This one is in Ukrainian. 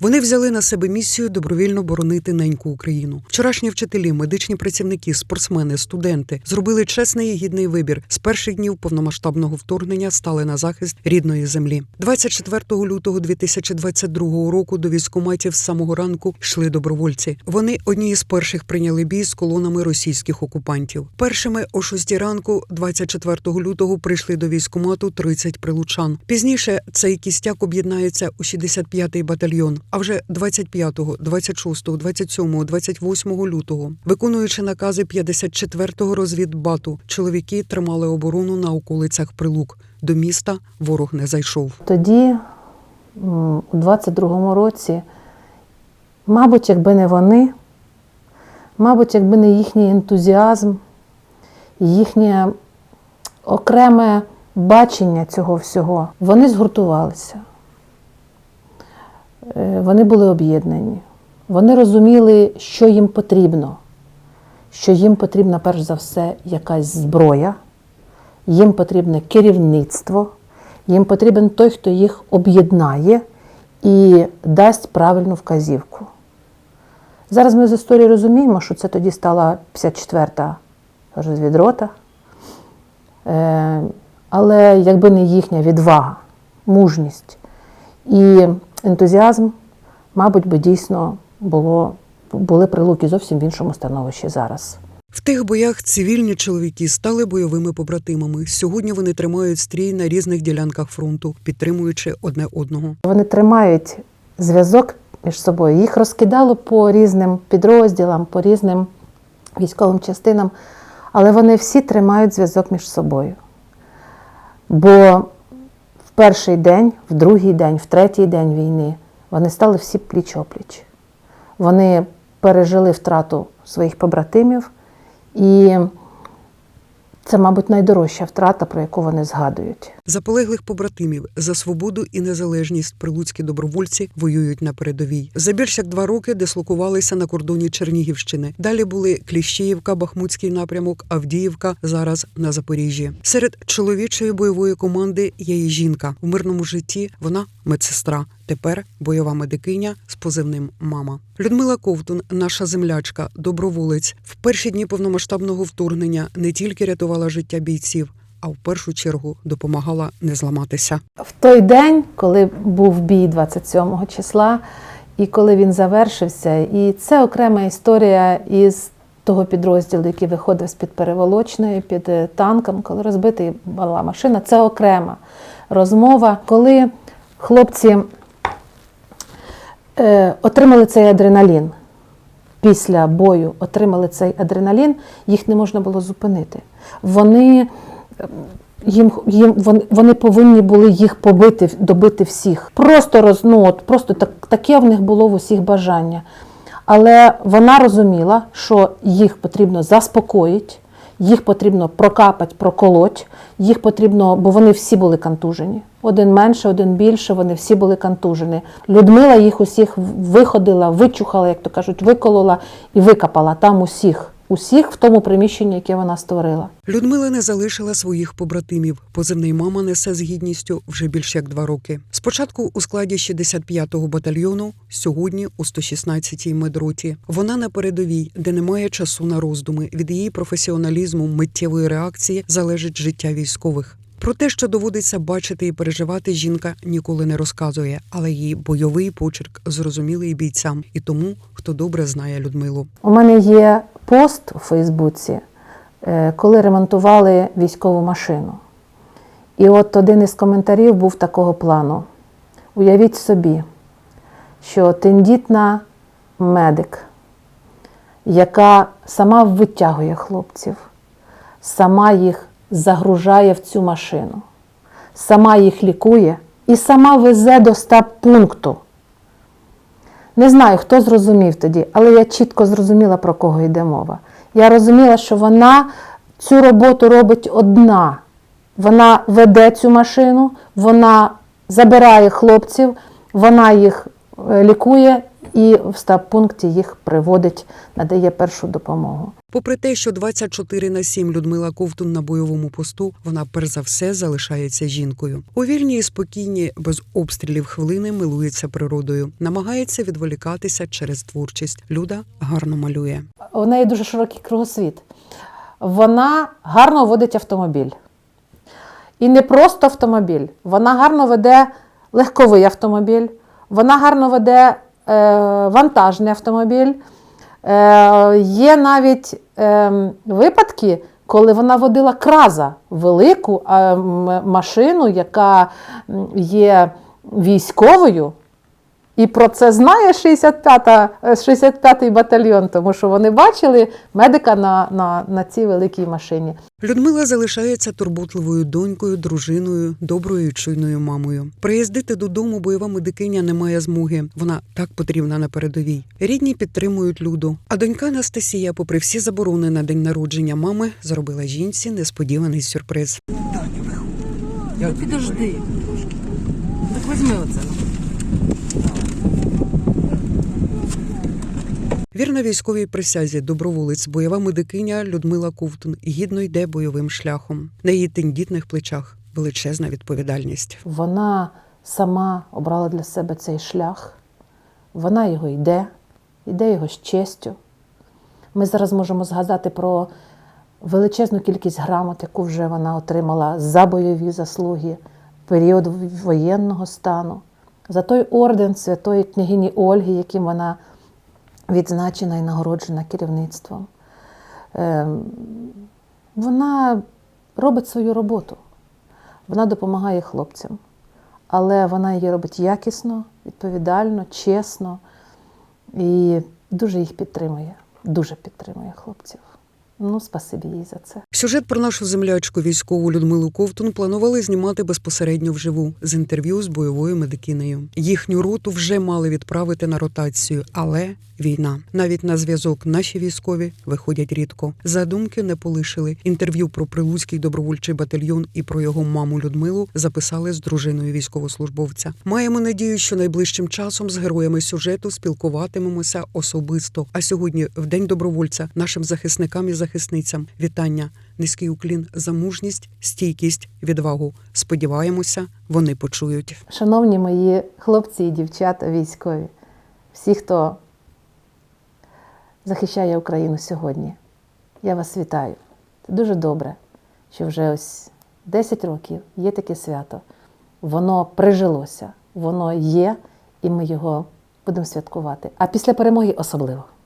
Вони взяли на себе місію добровільно боронити неньку Україну. Вчорашні вчителі, медичні працівники, спортсмени, студенти зробили чесний і гідний вибір. З перших днів повномасштабного вторгнення стали на захист рідної землі. 24 лютого 2022 року до військкоматів з самого ранку йшли добровольці. Вони одні із перших прийняли бій з колонами російських окупантів. Першими о 6 ранку, 24 лютого, прийшли до військкомату 30 прилучан. Пізніше цей кістяк об'єднається у 65-й батальйон. А вже 25, 26, 27, 28 лютого, виконуючи накази 54-го розвідбату, чоловіки тримали оборону на околицях Прилук. До міста ворог не зайшов. Тоді, у 22-му році, мабуть, якби не вони, мабуть, якби не їхній ентузіазм, їхнє окреме бачення цього всього, вони згуртувалися. Е, Вони були об'єднані. Вони розуміли, що їм потрібно, що їм потрібна перш за все якась зброя, їм потрібне керівництво, їм потрібен той, хто їх об'єднає і дасть правильну вказівку. Зараз ми з історії розуміємо, що це тоді стала 54-та розвідрота. Е, Але якби не їхня відвага, мужність і ентузіазм, мабуть, би дійсно було, були прилуки зовсім в іншому становищі зараз. В тих боях цивільні чоловіки стали бойовими побратимами. Сьогодні вони тримають стрій на різних ділянках фронту, підтримуючи одне одного. Вони тримають зв'язок між собою. Їх розкидало по різним підрозділам, по різним військовим частинам, але вони всі тримають зв'язок між собою. Бо перший день, в другий день, в третій день війни вони стали всі пліч-опліч. Вони пережили втрату своїх побратимів, і це, мабуть, найдорожча втрата, про яку вони згадують. За полеглих побратимів за свободу і незалежність прилуцькі добровольці воюють на передовій. За більш як два роки дислокувалися на кордоні Чернігівщини. Далі були Кліщіївка, Бахмутський напрямок, Авдіївка. Зараз на Запоріжжі. Серед чоловічої бойової команди є і жінка у мирному житті. Вона медсестра. Тепер бойова медикиня з позивним Мама. Людмила Ковтун, наша землячка, доброволець, в перші дні повномасштабного вторгнення не тільки рятувала життя бійців, а в першу чергу допомагала не зламатися. В той день, коли був бій 27 числа, і коли він завершився, і це окрема історія із того підрозділу, який виходив з-під переволочної, під е, танком, коли розбита була машина, це окрема розмова, коли хлопці е, отримали цей адреналін. Після бою отримали цей адреналін, їх не можна було зупинити. Вони їм, їм вони, вони повинні були їх побити, добити всіх. Просто роз, ну, от, просто так, таке в них було в усіх бажання. Але вона розуміла, що їх потрібно заспокоїти, їх потрібно прокапати, проколоть, їх потрібно, бо вони всі були контужені. Один менше, один більше, вони всі були контужені. Людмила їх усіх виходила, вичухала, як то кажуть, виколола і викопала там усіх. Усіх в тому приміщенні, яке вона створила. Людмила не залишила своїх побратимів. Позивний мама несе з гідністю вже більш як два роки. Спочатку у складі 65-го батальйону, сьогодні у 116-й медроті. Вона на передовій, де немає часу на роздуми. Від її професіоналізму, миттєвої реакції залежить життя військових. Про те, що доводиться бачити і переживати, жінка ніколи не розказує, але її бойовий почерк зрозумілий бійцям і тому, хто добре знає Людмилу. У мене є пост у Фейсбуці, е, коли ремонтували військову машину. І от один із коментарів був такого плану: уявіть собі, що тендітна медик, яка сама витягує хлопців, сама їх загружає в цю машину, сама їх лікує і сама везе до стаб пункту. Не знаю, хто зрозумів тоді, але я чітко зрозуміла, про кого йде мова. Я розуміла, що вона цю роботу робить одна. Вона веде цю машину, вона забирає хлопців, вона їх е, лікує і в стаб-пункті їх приводить, надає першу допомогу. Попри те, що 24 на 7 Людмила Ковтун на бойовому посту, вона перш за все залишається жінкою. У вільні і спокійні, без обстрілів хвилини милується природою, намагається відволікатися через творчість. Люда гарно малює. У неї дуже широкий кругосвіт. Вона гарно водить автомобіль. І не просто автомобіль. Вона гарно веде легковий автомобіль, вона гарно веде е, вантажний автомобіль. Е, є навіть е, випадки, коли вона водила краза, велику е, машину, яка є військовою. І про це знає 65-та, е, 65-й батальйон, тому що вони бачили медика на, на, на цій великій машині. Людмила залишається турботливою донькою, дружиною, доброю і чуйною мамою. Приїздити додому бойова медикиня не має змоги. Вона так потрібна на передовій. Рідні підтримують люду. А донька Анастасія, попри всі заборони на день народження мами, зробила жінці несподіваний сюрприз. Ну підожди. Так візьми оце. Вірна військовій присязі, доброволець, бойова медикиня Людмила Ковтун гідно йде бойовим шляхом. На її тендітних плечах величезна відповідальність. Вона сама обрала для себе цей шлях, вона його йде, йде його з честю. Ми зараз можемо згадати про величезну кількість грамот, яку вже вона отримала за бойові заслуги період воєнного стану, за той орден святої княгині Ольги, яким вона відзначена і нагороджена керівництвом. Ем, Вона робить свою роботу. Вона допомагає хлопцям, але вона її робить якісно, відповідально, чесно і дуже їх підтримує. Дуже підтримує хлопців. Ну, спасибі їй за це. Сюжет про нашу землячку військову Людмилу Ковтун планували знімати безпосередньо вживу з інтерв'ю з бойовою медикинею. Їхню роту вже мали відправити на ротацію, але війна. Навіть на зв'язок наші військові виходять рідко. Задумки не полишили. Інтерв'ю про прилуцький добровольчий батальйон і про його маму Людмилу записали з дружиною військовослужбовця. Маємо надію, що найближчим часом з героями сюжету спілкуватимемося особисто. А сьогодні, в день добровольця, нашим захисникам і захисницям вітання, низький уклін за мужність, стійкість, відвагу. Сподіваємося, вони почують. Шановні мої хлопці і дівчата військові, всі, хто захищає Україну сьогодні, я вас вітаю. Це дуже добре, що вже ось 10 років є таке свято. Воно прижилося, воно є, і ми його будемо святкувати. А після перемоги особливо.